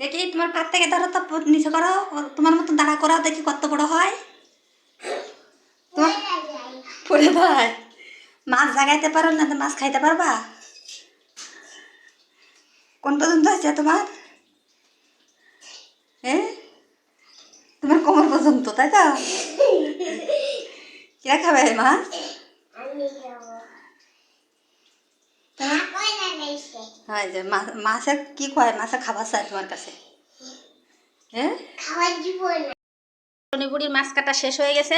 দেখি তোমার পাত থেকে ধরো তো নিচে করো তোমার মতন দাঁড়া করো দেখি কত বড় হয়। পড়ে ভাই মাছ জাগাইতে পারো না তো মাছ খাইতে পারবা? কোন পর্যন্ত আছে তোমার? হ্যাঁ তোমার কোমর পর্যন্ত তাই তো? কিরা খাবে মাছ? হ্যাঁ যে মা- মাছের কি কয় মাছে খাবার চাই তোমার কাছে। হ্যাঁ? বুড়ির মাছ কাটা শেষ হয়ে গেছে।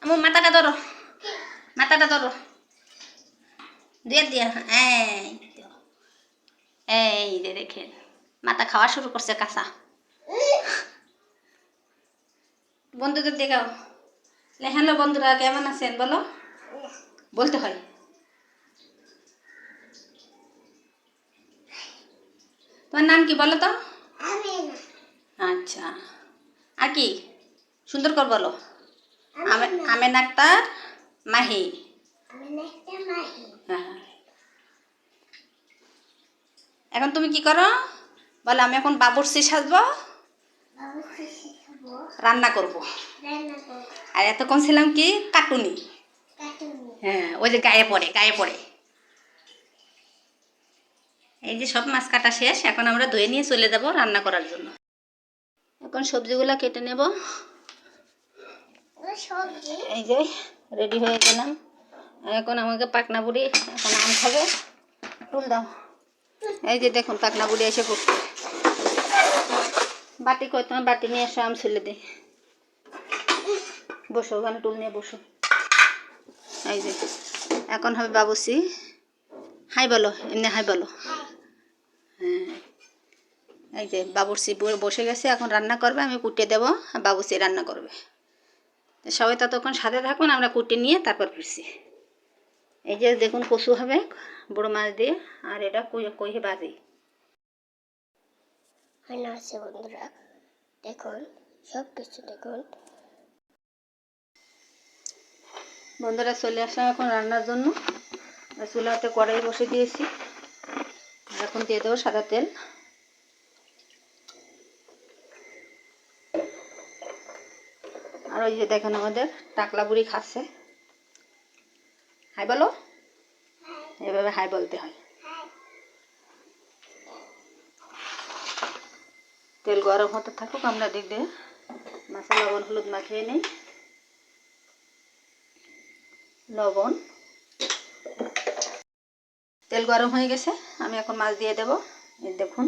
আমার মাথাটা ধরো। মাথাটা ধরো। দিয়ে দিয়ে এই। এই যে দেখেন মাথা খাওয়া শুরু করছে কাঁচা। বন্ধুদের দেখাও। হ্যালো বন্ধুরা কেমন আছেন? বলো। বলতে হয়। তোমার নাম কি বলো তো? আচ্ছা। আর কি? সুন্দর কর বলো। আমি আমেন আক্তার মাহি। হ্যাঁ। এখন তুমি কি করো? বলে আমি এখন বাবুর্চি সাজবো। রান্না করব। আর এতক্ষণ ছিলাম কি? কাটুনি। হ্যাঁ ওই যে গায়ে পড়ে গায়ে পড়ে। এই যে সব মাছ কাটা শেষ এখন আমরা ধুয়ে নিয়ে চলে যাব রান্না করার জন্য। এখন সবজিগুলো কেটে নেব। এই যে রেডি হয়ে গেলাম। এখন আমাকে পাকনা বুড়ি এখন আম খাবে। টুল দাও। এই যে দেখুন পাকনা বুড়ি এসে পড়ছে। বাটি কই? তোমার বাটি নিয়ে এসো আম ছেলে দে। বসো ওখানে টুল নিয়ে বসো। এই যে এখন হবে বাবুসি। হাই বলো এমনি হাই বলো। হ্যাঁ। এই যে বাবুর্চি ব- বসে গেছে এখন রান্না করবে আমি কুটিয়ে দেবো আর বাবুসি রান্না করবে। সবাই ততক্ষণ সাথে থাকুন আমরা কুটে নিয়ে তারপর ফিরছি। এই যে দেখুন কচু হবে বড় মাছ দিয়ে আর এটা কই- কইহে বাজি হয় আছে বন্ধুরা দেখুন সব কিছু দেখুন। বন্ধুরা চলে আসলাম এখন রান্নার জন্য। চুলাতে কড়াই বসে দিয়েছি। এখন দিয়ে দেবো সাদা তেল। আর ওই যে দেখেন আমাদের টাকলা বুড়ি খাচ্ছে। হাই বলো? এভাবে হাই বলতে হয়। তেল গরম হতে থাকুক, আমরা দিক দিয়ে মাছে লবণ, হলুদ মাখিয়ে নিই। লবণ। তেল গরম হয়ে গেছে, আমি এখন মাছ দিয়ে দেব। দেখুন।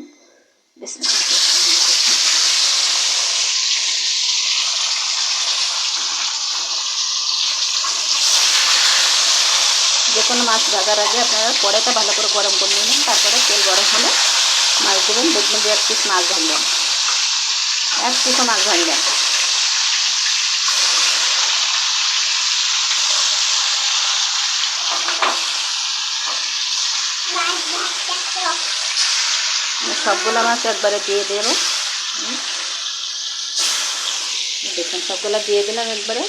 যে কোনো মাছ ভাজার আগে আপনারা কড়াইটা ভালো করে গরম করে নিন তারপরে তেল গরম হলে মাছ দেবেন। দেখবেন যে এক পিস মাছ ভাজলেন। এক পিসও মাছ ভাজলেন আমি সবগুলো মাছ একবারে দিয়ে দেবো। দেখুন, সবগুলো দিয়ে দিলাম একবারে।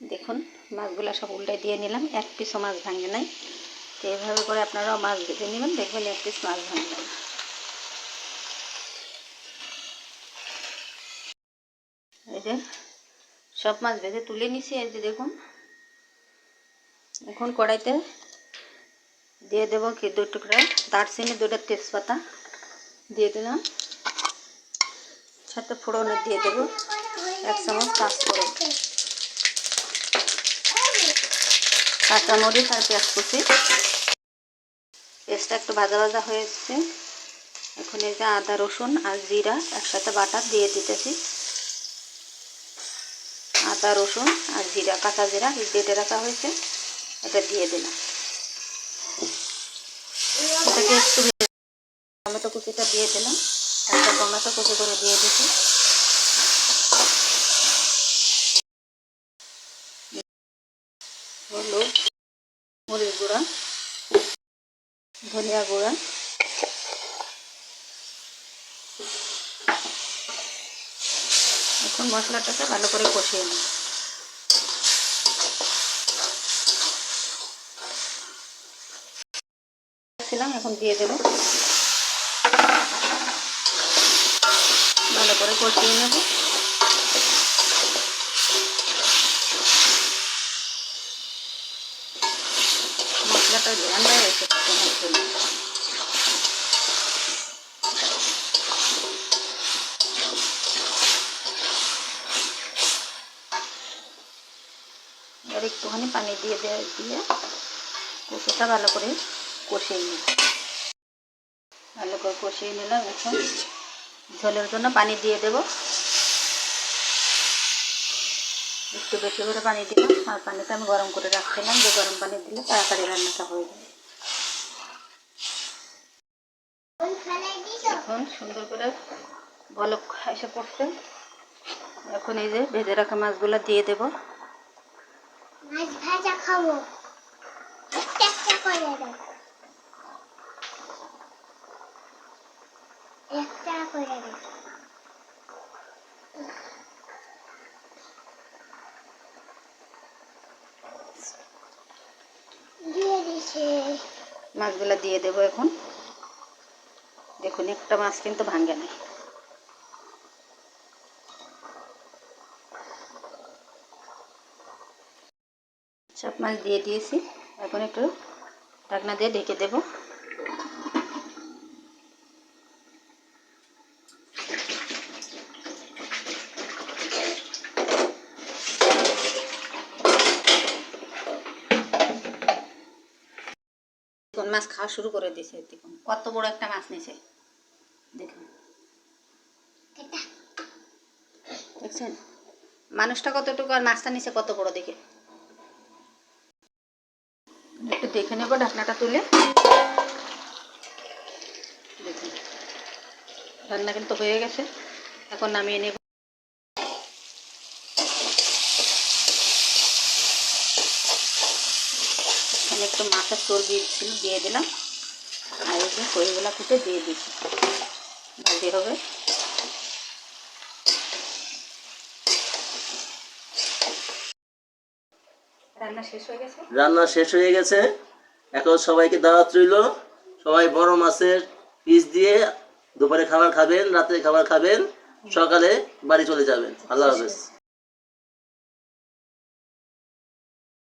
দেখুন, মাছগুলো সব উল্টে দিয়ে নিলাম। এক পিসও মাছ ভাঙে নাই। তো এইভাবে করে আপনারাও মাছ ভেজে নেবেন। দেখবেন এক পিস মাছ ভাঙবে না এই যে, সব মাছ ভেজে তুলে নিছি। এই যে দেখুন, এখন কড়াইতে দিয়ে দেবো কি দু টুকরা দারচিনি দুটো তেজপাতা দিয়ে দিলাম। সাথে ফোড়নে দিয়ে দেবো, এক চামচ পাঁচফোড়ন কাঁচামরিচ আর পেঁয়াজ কুচি পেঁয়াজটা একটু ভাজা ভাজা হয়ে এসছে। এখন এই যে আদা, রসুন আর জিরা একসাথে বাটা দিয়ে দিতেছি। আদা, রসুন আর জিরা, কাঁচা জিরা বেটে রাখা হয়েছে, এটা দিয়ে দিলাম। একটু টমেটো কুচিটা দিয়ে দিলাম। একটা টমেটো কুচি করে দিয়ে দিচ্ছি। হলুদ, মরিচ গুঁড়া, ধনিয়া গুঁড়া। এখন মশলাটাকে ভালো করে কষিয়ে নেব ছিলাম এখন দিয়ে দেবো। ভালো করে কষিয়ে নেব। মশলাটা ঠান্ডা হয়েছে একটুখানি পানি দিয়ে দিয়ে কষিটা ভালো করে কষিয়ে নিই। ভালো করে কষিয়ে নিলাম এখন। ঝোলের জন্য পানি দিয়ে দেব। একটু বেশি করে পানি দিলাম। আর পানিটা আমি গরম করে রাখছিলাম। যে গরম পানি দিলে তাড়াতাড়ি রান্নাটা হয়ে যাবে। এখন সুন্দর করে বলক এসে পড়ছে। এখন এই যে ভেজে রাখা মাছগুলো দিয়ে দেব। মাছ ভাজা খাব। করে দাও একটা করে দাও দিয়ে দিছে মাছগুলো দিয়ে দেব এখন। দেখুন, একটা মাছ কিন্তু ভাঙ্গে নাই। সব মাছ দিয়ে দিয়েছি। এখন একটু ঢাকনা দিয়ে ঢেকে দেবো। দেখুন মাছ খাওয়া শুরু করে দিয়েছে, দেখুন, কত বড় একটা মাছ নিয়েছে। দেখুন। দেখছেন? মানুষটা কতটুকু আর মাছটা নিচে কত বড় দেখে। একটু দেখে নেব ঢাকনাটা তুলে। দেখুন। রান্না কিন্তু হয়ে গেছে। এখন নামিয়ে নেব। এখানে একটু মাছের চর্বি ছিল দিয়ে দিলাম। আর এই যে খইগুলা কুটে দিয়ে দিচ্ছি ভাজি হবে। রান্না শেষ হয়ে গেছে? এখন সবাইকে দাওয়াত রইল। সবাই বড় মাছের পিস দিয়ে দুপুরে খাবার খাবেন রাতে খাবার খাবেন, সকালে বাড়ি চলে যাবেন। আল্লাহ হাফেজ।